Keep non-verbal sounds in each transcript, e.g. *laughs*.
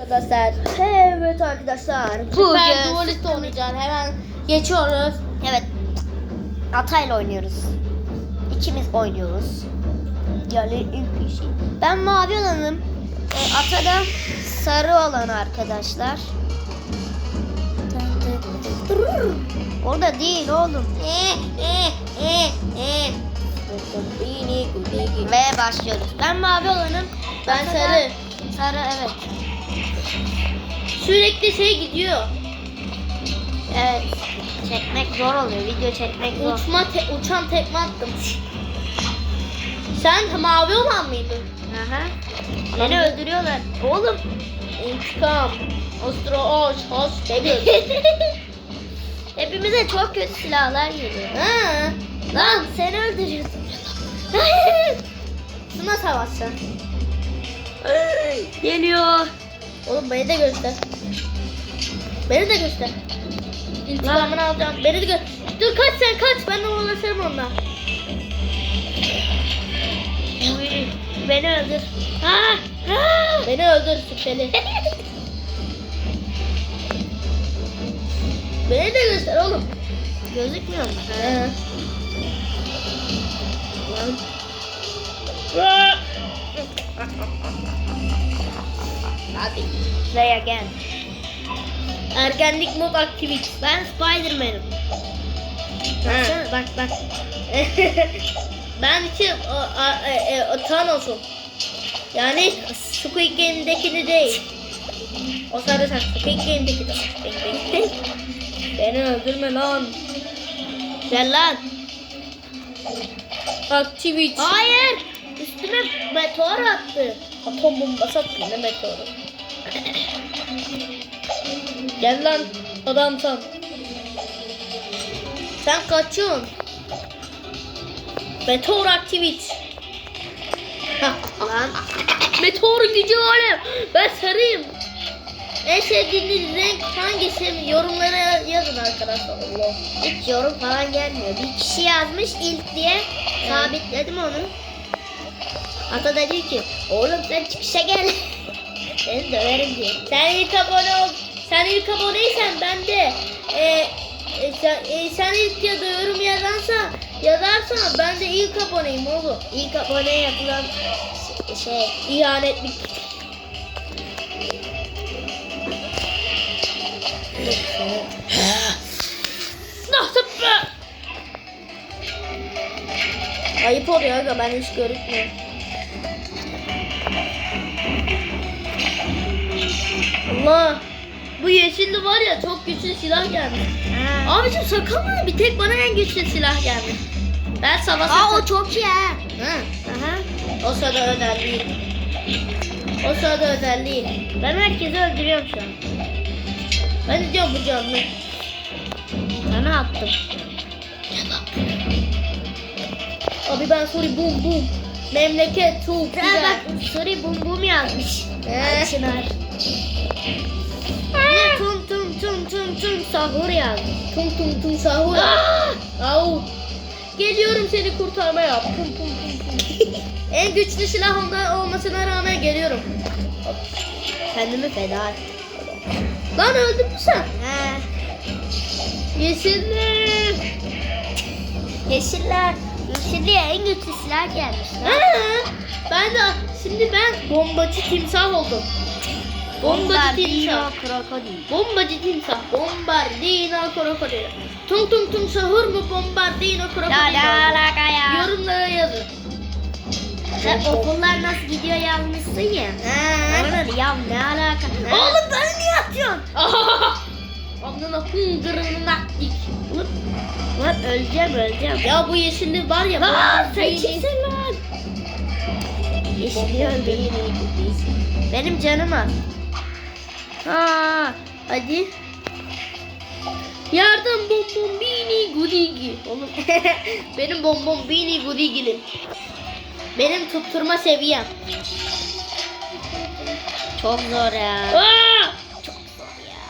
Arkadaşlar, evet arkadaşlar. Bugün Duelist oynayacağız. Hemen geçiyoruz. evet Atay'la oynuyoruz. İkimiz oynuyoruz. Yani ilk kişi. Ben mavi olanım. E, Ata da sarı olan arkadaşlar. Orada değil oğlum. Ve başlıyoruz. Ben mavi olanım. Ben sarı. Sarı evet. Sürekli şey gidiyor. Evet. Çekmek zor oluyor. Video çekmek zor. Uçma te- uçan tekme attım. Sen mavi olan mıydın? Aha. Beni öldürüyorlar. Oğlum. İntikam. Ostro oş hoş degil. Hepimize çok kötü silahlar geliyor. Ha. Lan seni öldürüyorsun. *laughs* Şuna savaşsın. Geliyor. Oğlum beni de göster. Beni de göster. İntikamını alacağım. Beni de göster. Dur kaç sen kaç. Ben de ulaşırım onunla. Beni öldür. Ha, ha. Beni öldür şüpheli. *laughs* Beni de göster oğlum. Gözükmüyor mu? He. Hadi. Play again. Ergenlik mod aktivit. Ben Spiderman'ım. Bak bak. *laughs* ben için o, a, e, e, o Thanos'um. Yani Squid Game'dekini değil. O sarı saç Squid Game'deki de. Beni öldürme lan. Gel lan. Aktivit. Hayır. Üstüme meteor attı. Atom bombası attın ne meteoru. Gel lan adam sen. Sen kaçıyorsun. Meteor aktivit. Lan. Meteor gücü alem. Ben sarıyım. En sevdiğiniz renk hangisi? Yorumlara yazın arkadaşlar. Allah. Hiç yorum falan gelmiyor. Bir kişi yazmış ilk diye sabitledim onu. Ata da diyor ki oğlum sen çıkışa gel. *laughs* Seni döverim diyor. Sen ilk abone ol. Sen ilk aboneysen ben de e, e, sen, e, sen ilk ya da yorum yazarsa yazarsan ben de ilk aboneyim oğlum. İlk abone yapılan şey İhanetlik. Nasıl be? Ayıp oluyor aga ben hiç görükmüyorum. Allah. Bu yeşilli var ya çok güçlü silah gelmiş. Ha. Abicim sakın mı? Bir tek bana en güçlü silah gelmiş. Ben savaşa... Aa o çok iyi ha. Hı. Aha. O sırada özelliği. O sırada özelliği. Ben herkesi öldürüyorum şu an. Ben diyorum bu canlı. Sana attım. Abi ben sorry bum bum. Memleket çok güzel. bak sorry bum bum yazmış. Ee. Çınar. Tum tum tum tum tum sahur yazmış. Tum tum tum sahur. Au. Geliyorum seni kurtarmaya. Pum pum pum pum. *laughs* en güçlü silah onda olmasına rağmen geliyorum. Kendimi feda et. Lan öldün mü sen? He. Yeşilli. Yeşiller. Yeşilliğe en güçlü silah gelmiş. Ben de şimdi ben bombacı timsah oldum. Bombacı timsah. krokodil. Bombacı timsah. Bombardino krokodil. Tung tung tung sahur mu bombardino La krokodil? la la kaya. Yorumlara yazın. Sen okullar nasıl gidiyor yazmışsın ya. Bana ya ne alaka? Oğlum beni niye atıyorsun? *laughs* Amına hıngırına dik. Lan öleceğim öleceğim. Ya bu yeşilli var ya. Bu sen kimsin lan? Yeşilliği öldürdüm. Benim canım az. Ha, hadi. Yardım bombombini gudigi. Oğlum *laughs* benim bombombini gudigilim. Benim tutturma seviyem. Çok zor ya. Aa! Çok zor ya.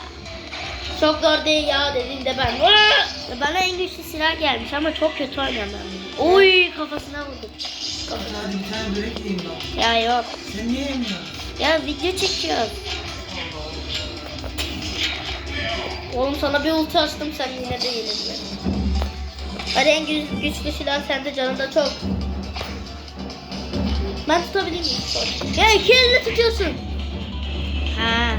Çok zor değil ya dediğinde ben. Aa! Bana en güçlü silah gelmiş ama çok kötü oynuyorum ben bunu. Oy kafasına vurdum. Hadi bir tane börek yiyeyim ben. Ya yok. Sen niye yemiyorsun? Ya video çekiyoruz. Oğlum sana bir ulti açtım sen yine de yenildin. Hadi en güç, güçlü silah sende canın da çok. Ben tutabilir miyim? Ya iki elle tutuyorsun. Ha.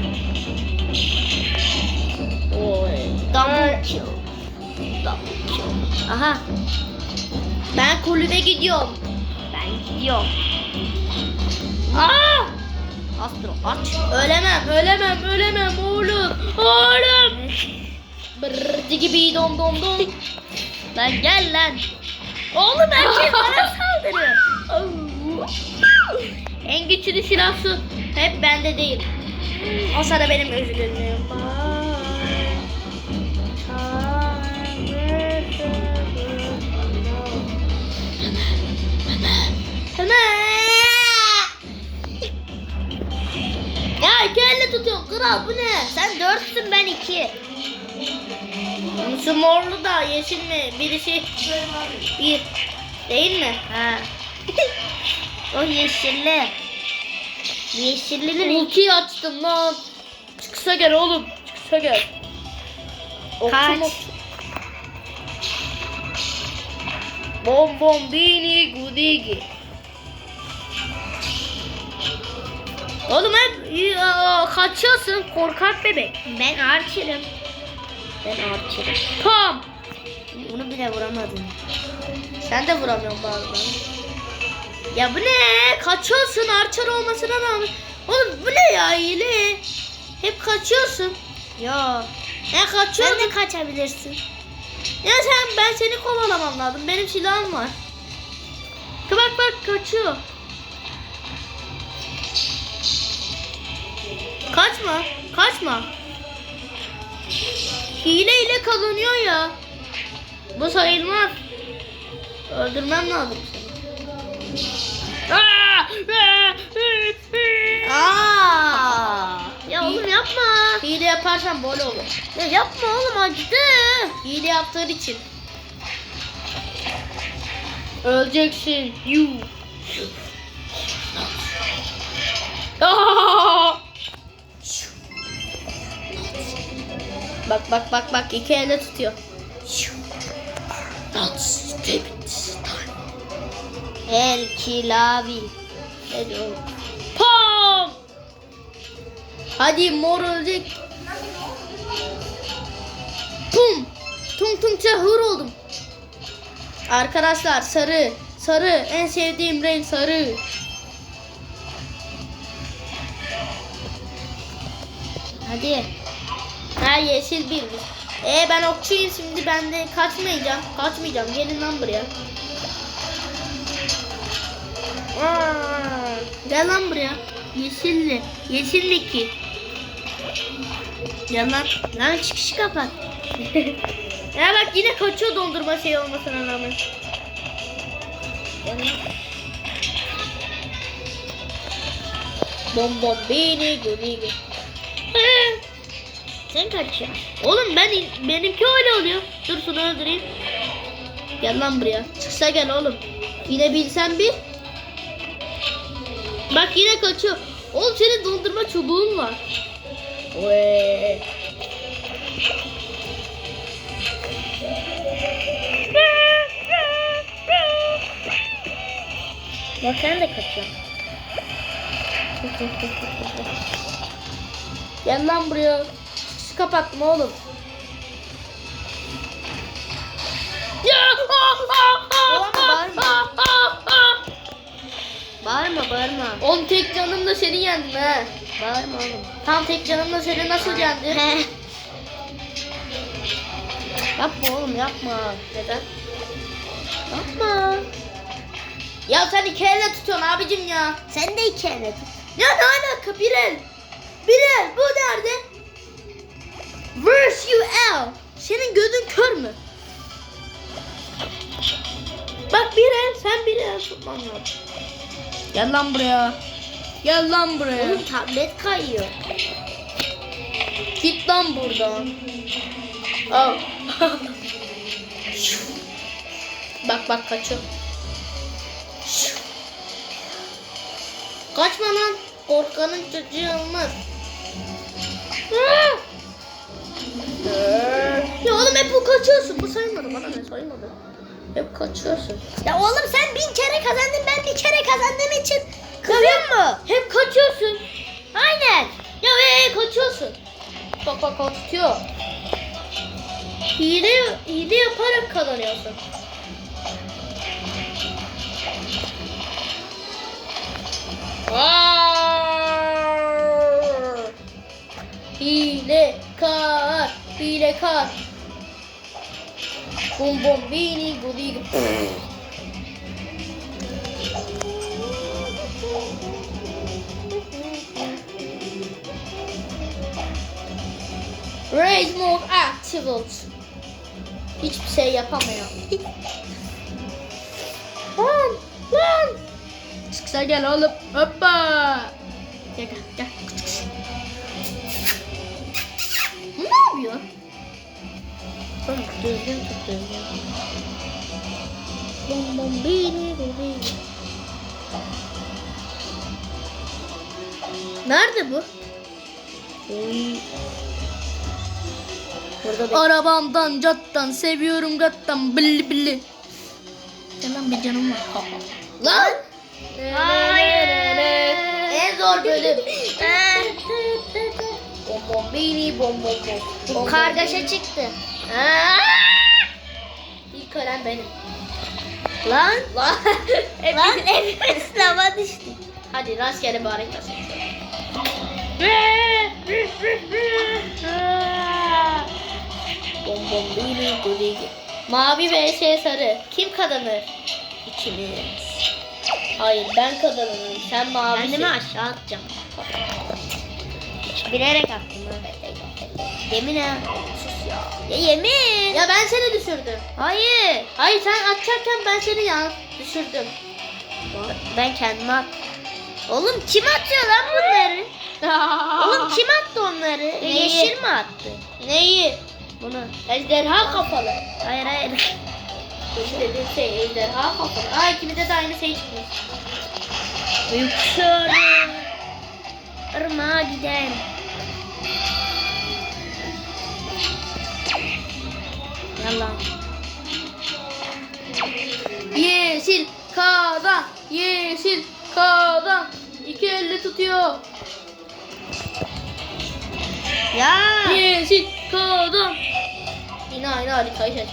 Oy. Double kill. Double kill. Aha. Ben kulübe gidiyorum. Ben gidiyorum. Aa! Astro aç. Ölemem, ölemem, ölemem oğlum. Oğlum. Brrr gibi dom dom dom. Lan gel lan. Oğlum herkes *laughs* bana saldırıyor. en güçlü silah su. Hep bende değil. O sana benim özürlüğüm var. Tutuyorsun kral bu ne? Sen dörtsün ben iki. Şu morlu da yeşil mi? Birisi bir. Değil mi? Ha. *laughs* o yeşilli. Yeşilliler Ultiyi açtım lan. Çıksa gel oğlum. Çıksa gel. Kaç? Bom bom bini gudigi. Oğlum hep ya, kaçıyorsun korkak bebek. Ben Archer'ım. Ben Archer'ım. Tam. Bunu bile vuramadın. Sen de vuramıyorsun bazen. Ya bu ne? Kaçıyorsun archer olmasına rağmen. Oğlum bu ne ya hile? Hep kaçıyorsun. Yo. Ya Sen kaçıyorsun. de kaçabilirsin. Ya sen ben seni kovalamam lazım. Benim silahım var. Bak bak kaçıyor. Kaçma. Kaçma. Hile ile kazanıyor ya. Bu sayılmaz. Öldürmem lazım seni. Aa! Aa. Ya oğlum yapma. Hile yaparsan böyle olur. Ya yapma oğlum acıdı. Hile yaptığın için. Öleceksin. You. Aa! *laughs* Bak bak bak bak iki elle tutuyor. Not stupid time. El kilavi. Pam! Hadi mor ölecek. Pum! Tung tung çahur oldum. Arkadaşlar sarı. Sarı. En sevdiğim renk sarı. Hadi. Ha yeşil bir. E ben okçuyum şimdi ben de kaçmayacağım. Kaçmayacağım. Gelin lan buraya. Aa, Gel lan buraya. Yeşilli. Yeşilli ki. Gel lan. Lan çıkışı kapat. *laughs* ya bak yine kaçıyor dondurma şey olmasına rağmen. Gel lan. Bom bom bini guri *laughs* Sen kaçıyorsun. Oğlum ben benimki öyle oluyor. Dur şunu öldüreyim. Gel lan buraya. Çıksa gel oğlum. Yine bilsen bir. Bak yine kaçıyor. Oğlum senin dondurma çubuğun var. Oy. Bak sen de kaçıyorsun. Gel lan buraya. Çıkışı kapattım oğlum. Ya! Bağırma bağırma. Oğlum tek canımla seni yendim he. Bağırma oğlum. Tam tek canımla seni nasıl yendim? *laughs* yapma oğlum yapma. Neden? Yapma. Ya sen iki elle tutuyorsun abicim ya. Sen de iki elle tut. Ya ne alaka bir el? Bir el bu nerede? Where's you el? Senin gözün kör mü? Bak bir el sen bir el tutman lazım. Gel lan buraya. Gel lan buraya. Oğlum tablet kayıyor. Git lan buradan. Al. bak bak kaçıyor. Kaçma lan. Korkanın çocuğu olmaz. Ah! hep bu kaçıyorsun. Bu sayılmadı bana ne sayılmadı. Hep kaçıyorsun. Ya oğlum sen bin kere kazandın ben bir kere kazandığım için kızıyor mu? Hep kaçıyorsun. Aynen. Ya ee, kaçıyorsun. Bak bak bak tutuyor. Hile, hile yaparak kazanıyorsun. Hile kar, hile kar. Bum bum bini gudi Raise mode activate. Hiçbir şey yapamıyor. *laughs* lan lan. Çıksa gel oğlum. Hoppa. Gel gel yapıyor? Oğlum düzgün tut düzgün. Bum bum bini bini. Nerede bu? Oy. Burada bir... Arabamdan cattan seviyorum gattan billi billi. Lan bir canım var. Lan! Hayır. En zor bölüm. *laughs* bom bom bini bom bom bom. Bu kargaşa çıktı. Aa! İlk ölen benim. Lan. Lan. *laughs* Lan hepimiz lava düştük. Hadi rastgele hareket seçiyorum. Bom bom bili guli. Mavi vs sarı. Kim kazanır? İkimiz. Hayır ben kazanırım. Sen mavi. Kendimi aşağı atacağım. Bilerek attım ha. Yemin ha. Sus ya. Ya yemin. Ya ben seni düşürdüm. Hayır. Hayır sen atacakken ben seni ya düşürdüm. Ben kendime at. Oğlum kim atıyor lan bunları? *laughs* Oğlum kim attı onları? Neyi? Yeşil mi attı? Neyi? Bunu. Ejderha kafalı. Hayır hayır. Benim dediğim şey ejderha kafalı. Aa ikimizde de aynı şey çıkmış. Yüksel. Irmağa gidelim. Yallah. Yeşil kazan, yeşil kazan. İki elle tutuyor. Ya. Yeşil kazan. Yine aynı haritayı seç.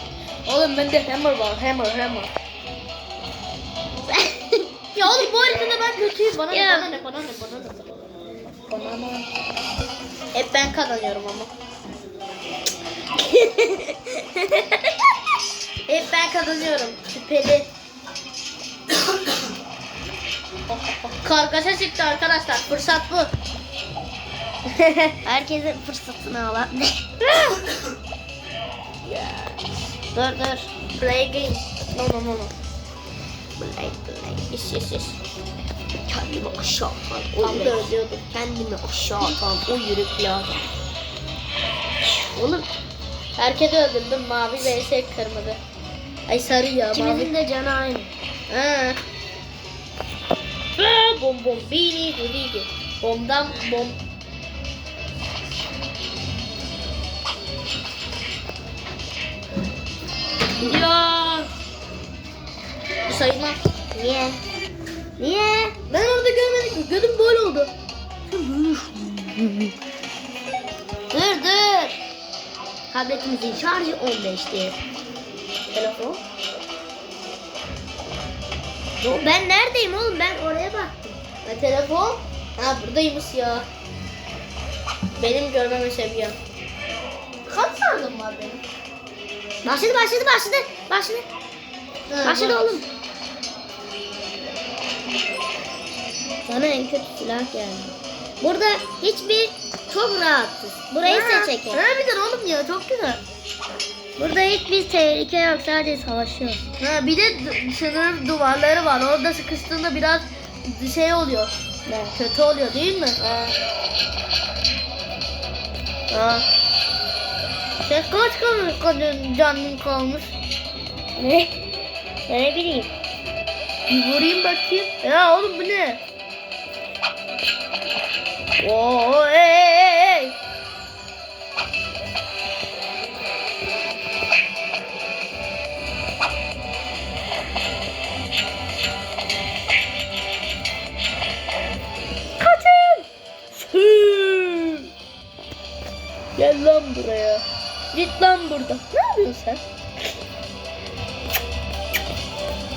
Oğlum bende hammer var, hammer, hammer. *laughs* ya oğlum bu haritada ben kötüyüm. Bana ne, bana ne, bana ne, bana ne. Bana ne. Hep ben kazanıyorum ama. *laughs* Hep ben kazanıyorum. Şüpheli. Kargaşa çıktı arkadaşlar. Fırsat bu. *laughs* Herkesin fırsatını alan. dur dur. Play game. No no no no. Play play. Yes yes yes. Kendimi aşağı atan Tam da ölüyordum. Kendimi aşağı atan o yürekli adam. Oğlum Herkesi öldürdüm. Mavi vs kırmızı. Ay sarı ya mavi. ikimizin de canı aynı. Ha. Ha, Bom bom bini gudi Bomdan bom. Ya. Bu sayılmaz. Niye? Niye? Ben orada görmedim ki. Gözüm böyle oldu. Dur dur. Tabletimizin şarjı 15'ti. Telefon. Yo, Ben neredeyim oğlum? Ben oraya baktım. Ne telefon? Ha buradaymış ya. Benim görmeme seviyem. Kaç sardım var benim? Başladı başladı başladı. Başladı. Ha, Başladı var. oğlum. Sana en kötü silah geldi. Burada hiçbir çok rahatsız. Burayı Ha, seçelim. Ha bir de oğlum ya çok güzel. Burada hiçbir tehlike yok. Sadece savaşıyoruz. Ha bir de sınır duvarları var. Orada sıkıştığında biraz şey oluyor. Ne? Kötü oluyor değil mi? Ha. Ha. Sen kaç kalmış kadın canın kalmış? Ne? Ne bileyim. Bir vurayım bakayım. Ya oğlum bu ne? Oo ey burada. Ne yapıyorsun sen?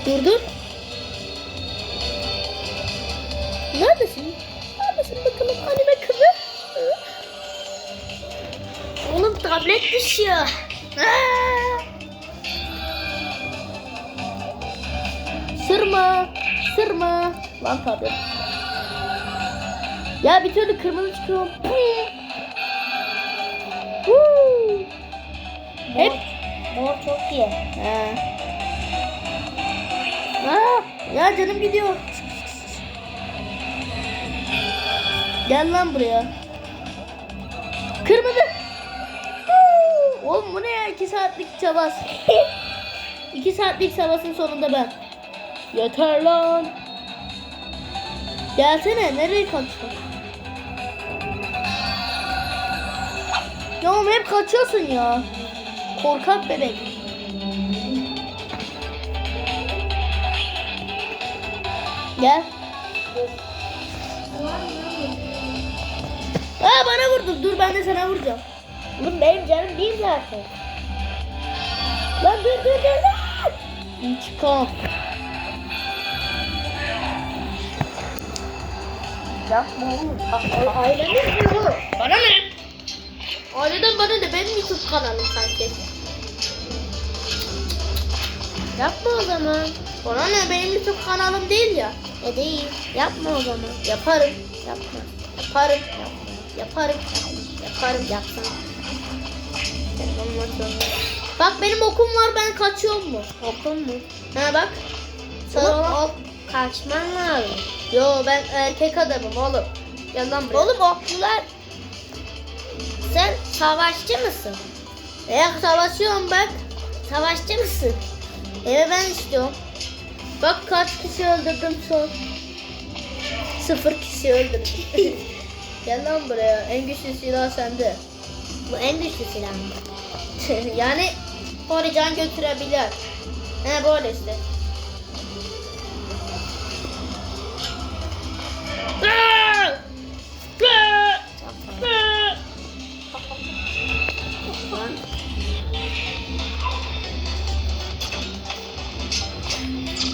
Dur dur. Neredesin? Neredesin bakalım anime kızı? Oğlum tablet düşüyor. Sırma. Sırma. Lan tabi. Ya bir türlü kırmızı çıkıyor. Woo! Hep. Mor çok iyi. Ha. Aa, ya canım gidiyor. Gel lan buraya. Kırmızı. Oğlum bu ne ya? 2 saatlik savaş. 2 saatlik savaşın sonunda ben. Yeter lan. Gelsene nereye kaçtın? Ya oğlum hep kaçıyorsun ya. Korkak bebek. Gel. Aa bana vurdun. Dur ben de sana vuracağım. Oğlum benim canım değil zaten. Lan dur dur dur dur. İntikam. Yapma oğlum. Ailemiz diyor. Bana ne? Aileden bana ne? Benim YouTube kanalım sanki. Yapma o zaman. Bana ne? Benim YouTube kanalım değil ya. E değil. Yapma o zaman. Yaparım. Yapma. Yaparım. Yaparım. Yaparım yapsana. Bak benim okum var ben kaçıyorum mu? Okul mu? Ha bak. Sana ok kaçman lazım. Yo ben erkek adamım oğlum. Gel lan buraya. Oğlum okçular sen savaşçı mısın? Eğer savaşıyorum bak. Savaşçı mısın? Evet ben istiyorum. Bak kaç kişi öldürdüm son. Sıfır kişi öldürdüm. *laughs* Gel lan buraya. En güçlü silah sende. Bu en güçlü silah mı? *laughs* yani oraya can götürebilir. He böyle işte.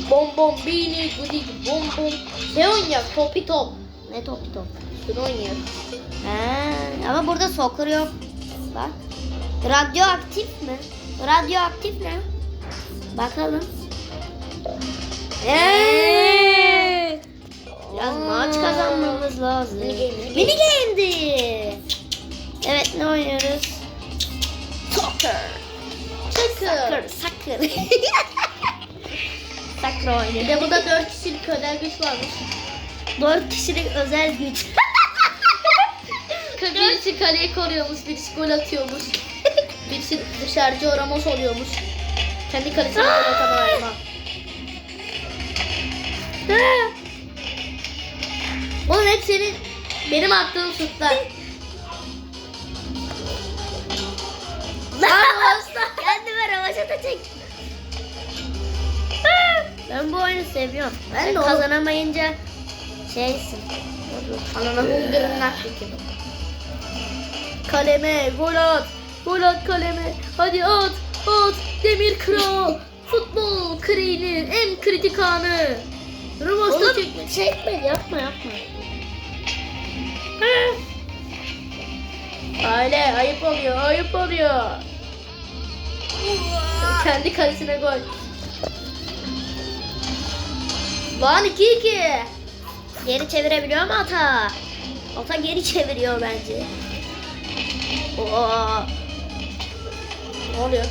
Bom bom bini gudi bom bom. Ne oynuyor? Topi top. ne topu top? Şunu oynuyor. Ha, ama burada soccer yok. Bak. Radyoaktif mi? Radyoaktif ne? Bakalım. Eee. Biraz maç kazanmamız lazım. Mini game, mini Mini game'di. Evet ne oynuyoruz? Soccer. Soccer. Soccer *laughs* Bir oynuyor. de burada 4 kişilik özel güç varmış. Dört kişilik özel güç. *laughs* Birisi kaleyi koruyormuş, birisi gol atıyormuş. *laughs* birisi dışarıcı Ramos oluyormuş. Kendi kalesine gol atan ayırma. Oğlum hep senin benim attığım şutlar. *laughs* Kendime ravaşata çek. Ben bu oyunu seviyorum. Ben Sen de kazanamayınca şeysin. Nakli gibi. Kaleme gol at. Gol at kaleme. Hadi at. At. Demir kral. Futbol kriğinin en kritik anı. Oğlum çekme. çekme yapma yapma. Aile ayıp oluyor, ayıp oluyor. Kendi kalesine gol. Lan 2-2. Geri çevirebiliyor mu ata? Ata geri çeviriyor bence. Oo. Ne oluyor?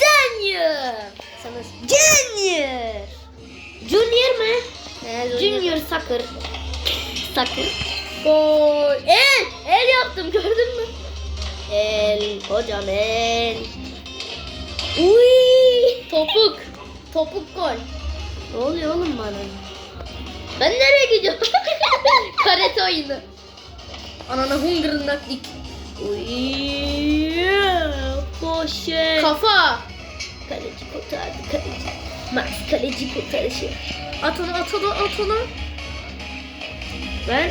Junior. Sana Junior. Junior mu? Ee, Junior Soccer. Soccer. Gol. El. El yaptım gördün mü? El. Hocam el. Uy. Topuk. Topuk gol. Ne oluyor oğlum bana? Ben nereye gidiyorum? *laughs* Karate oyunu. Anana hungırından dik. Uy. Boşe. Kafa. Kaleci kurtardı kaleci. Max kaleci kurtarışı. At onu at onu at onu. Ben *laughs*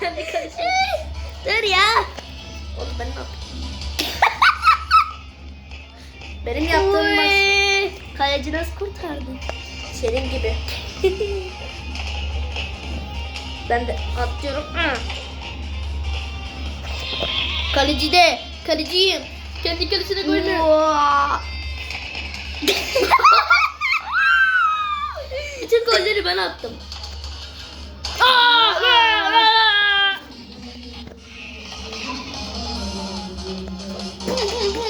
kendi kalesine. Dur ya. Oğlum ben ne yapayım? Benim yaptığım Uy. Kaleci nasıl kurtardı? senin gibi. *laughs* ben de atlıyorum. Kaleci de. Kaleciyim. Kendi kalesine. Uaa. *laughs* Bütün golleri ben attım. *laughs*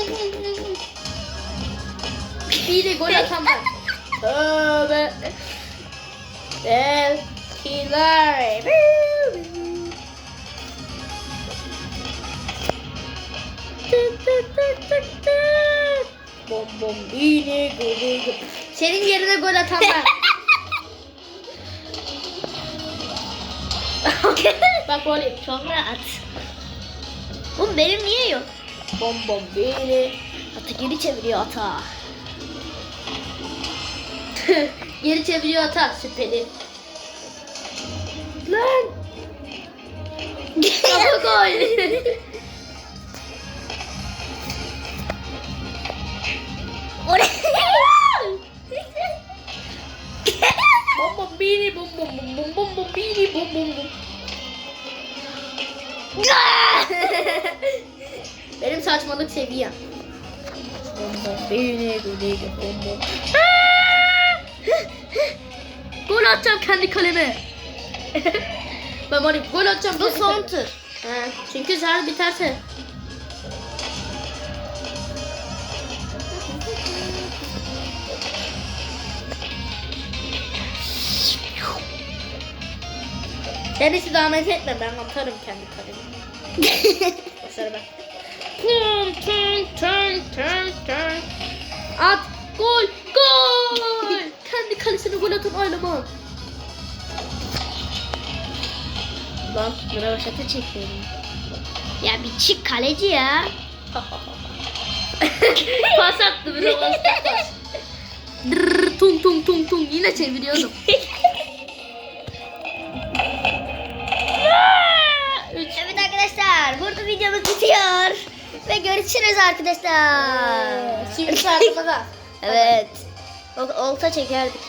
De gol ben. *laughs* Tövbe. Belkiler. Bom bom golü gol. Senin yerine gol ben. *laughs* Bak gol çok rahat. Oğlum benim niye yok? Bom bom bini. Atı geri çeviriyor ata. *laughs* Geri çeviriyor ata süperi. Lan. Kafa gol. *laughs* kaleme. *laughs* ben var gol atacağım. Bu son tur. He, çünkü zar biterse. Sen hiç zahmet etme ben atarım kendi kalemi. Başarı ben. Tum tum tum tum tum. At gol gol. *laughs* kendi kalesine gol atan Aylaman. Lan bravo şaka çekiyorum. Ya bir çık kaleci ya. *laughs* pas attı bravo pas. Drrr, tung tung tung tung yine çeviriyordum. *laughs* Evet arkadaşlar burada videomuz bitiyor. Ve görüşürüz arkadaşlar. Şimdi şarkımıza. Evet. Ol- Olta çekerdik.